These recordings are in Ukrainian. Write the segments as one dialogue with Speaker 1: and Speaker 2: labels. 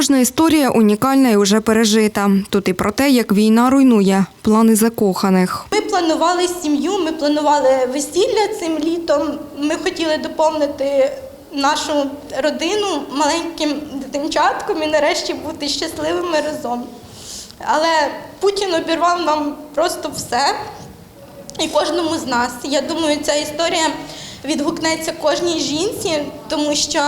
Speaker 1: Кожна історія унікальна і вже пережита. Тут і про те, як війна руйнує плани закоханих.
Speaker 2: Ми планували сім'ю, ми планували весілля цим літом. Ми хотіли доповнити нашу родину маленьким дитинчатком і нарешті бути щасливими разом. Але Путін обірвав нам просто все і кожному з нас. Я думаю, ця історія відгукнеться кожній жінці, тому що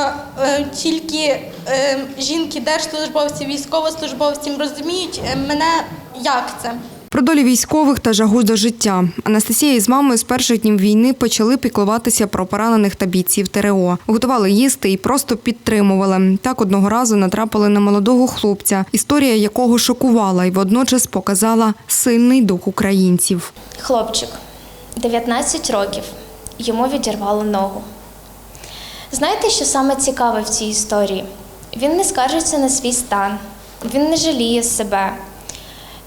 Speaker 2: е, тільки е, жінки, держслужбовці, військовослужбовці розуміють е, мене, як це.
Speaker 1: Про долі військових та жагу до життя. Анастасія із мамою з перших днів війни почали піклуватися про поранених та бійців ТРО. Готували їсти і просто підтримували. Так одного разу натрапили на молодого хлопця, історія якого шокувала і водночас показала сильний дух українців.
Speaker 3: Хлопчик, 19 років, йому відірвало ногу. Знаєте, що саме цікаве в цій історії? Він не скаржиться на свій стан, він не жаліє себе.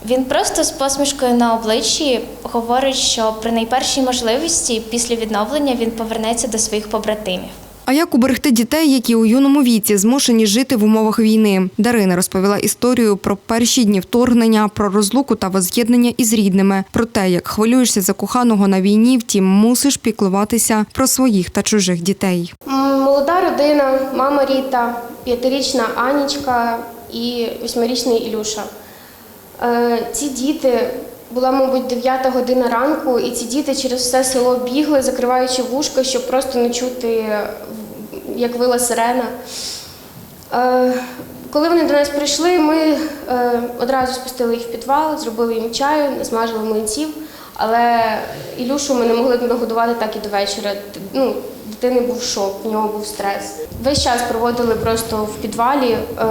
Speaker 3: Він просто з посмішкою на обличчі говорить, що при найпершій можливості після відновлення він повернеться до своїх побратимів.
Speaker 1: А як уберегти дітей, які у юному віці змушені жити в умовах війни? Дарина розповіла історію про перші дні вторгнення, про розлуку та воз'єднання із рідними, про те, як хвилюєшся за коханого на війні, втім мусиш піклуватися про своїх та чужих дітей.
Speaker 4: Молода родина, мама Ріта, п'ятирічна Анічка і восьмирічний Ілюша. Е, Ці діти була, мабуть, 9 година ранку, і ці діти через все село бігли, закриваючи вушка, щоб просто не чути, як вила сирена. Е, Коли вони до нас прийшли, ми е, одразу спустили їх в підвал, зробили їм чаю, насмажили млинців. Але Ілюшу ми не могли нагодувати так і до вечора. Ну, дитини був шок, в нього був стрес. Весь час проводили просто в підвалі. Е,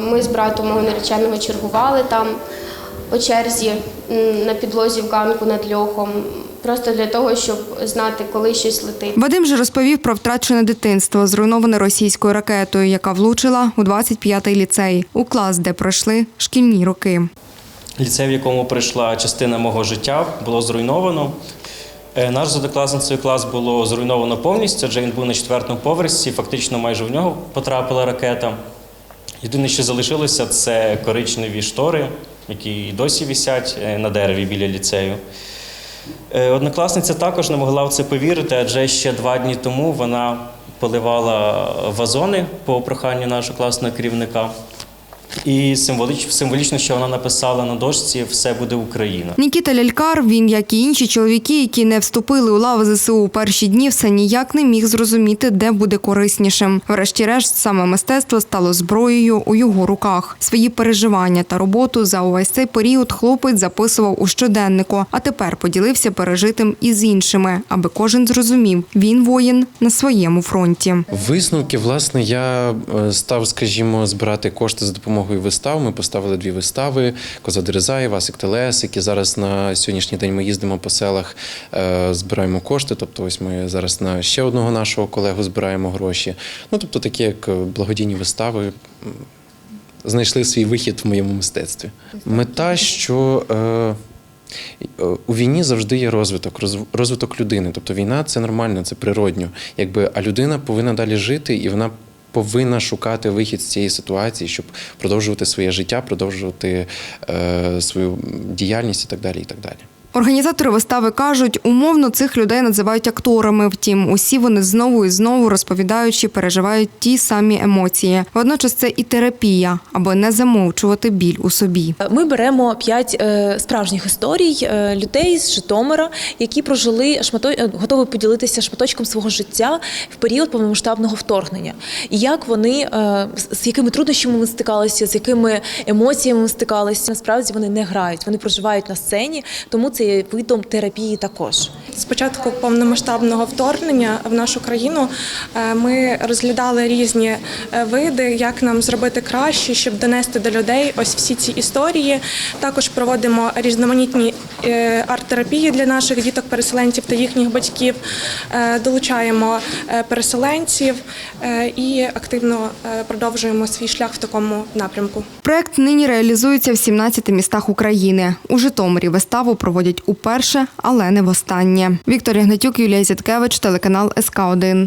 Speaker 4: Ми з братом мого нареченого чергували там по черзі на підлозі в ганку над льохом, просто для того, щоб знати, коли щось летить.
Speaker 1: Вадим же розповів про втрачене дитинство, зруйноване російською ракетою, яка влучила у 25-й ліцей, у клас, де пройшли шкільні роки.
Speaker 5: Ліцей, в якому прийшла частина мого життя, було зруйновано. Е, Наш з однокласницею клас було зруйновано повністю, адже він був на четвертому поверсі, фактично майже в нього потрапила ракета. Єдине, що залишилося, це коричневі штори, які і досі висять е, на дереві біля ліцею. Е, Однокласниця також не могла в це повірити, адже ще два дні тому вона поливала вазони по проханню нашого класного керівника. І символіч, символічно, що вона написала на дошці Все буде Україна.
Speaker 1: Нікіта Лялькар, він, як і інші чоловіки, які не вступили у лави ЗСУ у перші дні, все ніяк не міг зрозуміти, де буде кориснішим. Врешті-решт, саме мистецтво стало зброєю у його руках. Свої переживання та роботу за увесь цей період хлопець записував у щоденнику, а тепер поділився пережитим із іншими, аби кожен зрозумів, він воїн на своєму фронті.
Speaker 6: Висновки, власне, я е, став, скажімо, збирати кошти за допомогою вистав. Ми поставили дві вистави: Коза Дерезаєва, Асик Телес, які зараз на сьогоднішній день ми їздимо по селах, е, збираємо кошти. Тобто, ось ми зараз на ще одного нашого колегу збираємо гроші. Ну, тобто, такі як е, благодійні вистави. Знайшли свій вихід в моєму мистецтві. Мета, що е, у війні завжди є розвиток, розвиток людини. Тобто війна це нормально, це природньо. Якби, а людина повинна далі жити, і вона повинна шукати вихід з цієї ситуації, щоб продовжувати своє життя, продовжувати е, свою діяльність і так далі. І так далі.
Speaker 1: Організатори вистави кажуть, умовно цих людей називають акторами. Втім, усі вони знову і знову розповідаючи, переживають ті самі емоції. Водночас це і терапія, аби не замовчувати біль у собі.
Speaker 7: Ми беремо п'ять е, справжніх історій е, людей з Житомира, які прожили шмато... е, готові поділитися шматочком свого життя в період повномасштабного вторгнення. І як вони з якими труднощами ми стикалися, з якими емоціями ми стикалися. Насправді вони не грають, вони проживають на сцені, тому це є видом терапії також.
Speaker 8: Початку повномасштабного вторгнення в нашу країну е, ми розглядали різні е, види, як нам зробити краще, щоб донести до людей ось всі ці історії. Також проводимо різноманітні е, арт-терапії для наших діток-переселенців та їхніх батьків. Долучаємо переселенців і активно продовжуємо свій шлях в такому напрямку.
Speaker 1: Проект нині реалізується в 17 містах України. У Житомирі виставу проводять уперше, але не востаннє. Вікторія Гнатюк, Юлія Зіткевич, телеканал СК 1